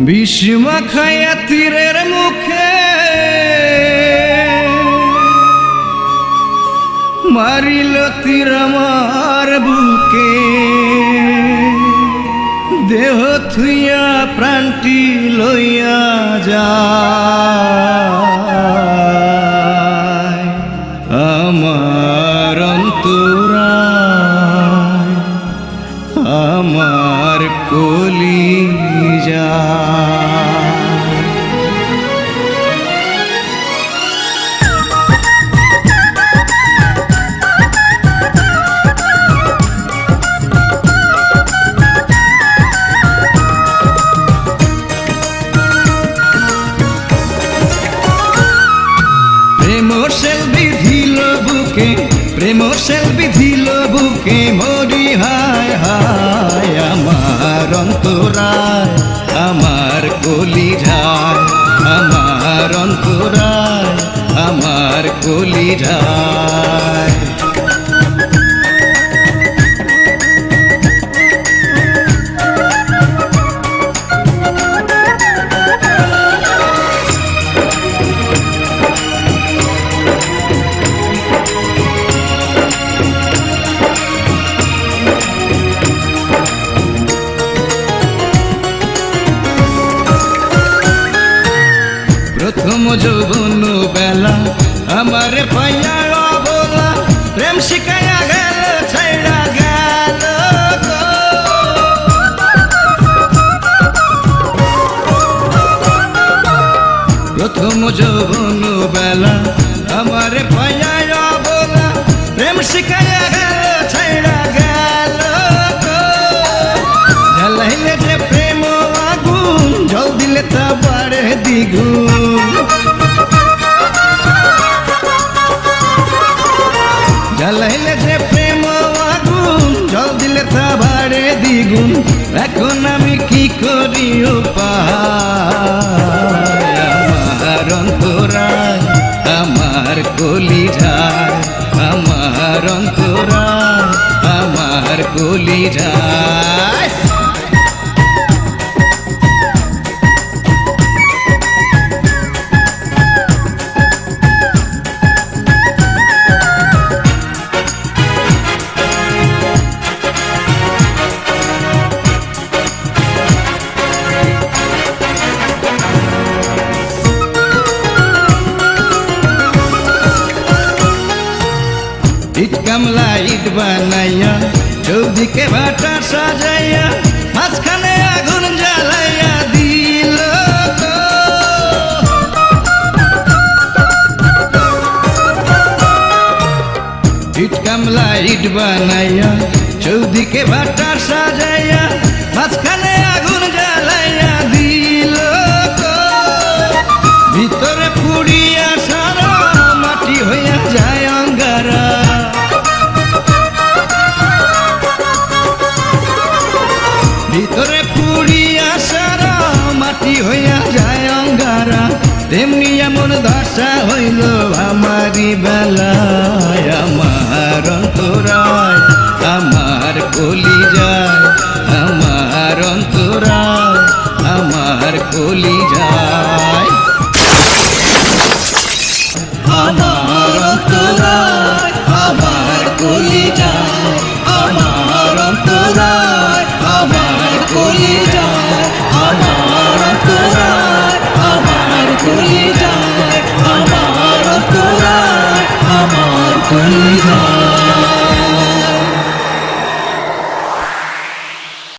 বিষ্মা খায়া তীরের মুখে। মারিল তীর আমার বুকে। দেহ থুইয়া প্রাণটি লইয়া যা আমার অন্তরায় যায় প্রথম যৌবন আমার পাইয়া বলা প্রেম শিখাইয়া গেল ছাইড়া গেল। প্রথম যৌবন বেলা আমার পাইয়া বলা প্রেম শিখাইয়া গেল ছাইড়া গেল। জ্বালাইলে যে প্রেম আগুন জল দিলে তা বাড়ে দ্বিগুণ জ্বালাইলে যে প্রেম আগুন জল দিলে তা বাড়ে দ্বিগুণ। এখন আমি কি করি আমার অন্তরায়, আমার কলি আমার অন্তরায়, আমার কলি যায় ইট বানাইয়া, চৌদিকে ভাটা সাজাইয়া, মাঝখানে আগুন জ্বালাইয়া দিল। ইট কামলা ইট বানাইয়া, চৌদিকে ভাটা সাজাইয়া, মাঝখানে ভিতরে পুড়িয়া সারা মাটি হইয়া যায় অঙ্গারা। তেমনি এমন দশা হইল আমারই বেলায়, আমার অন্তরায়, আমার কলি যায় আমার অন্তরায়, আমার কলি যায় আমার অন্তরায় আমার কলি যায়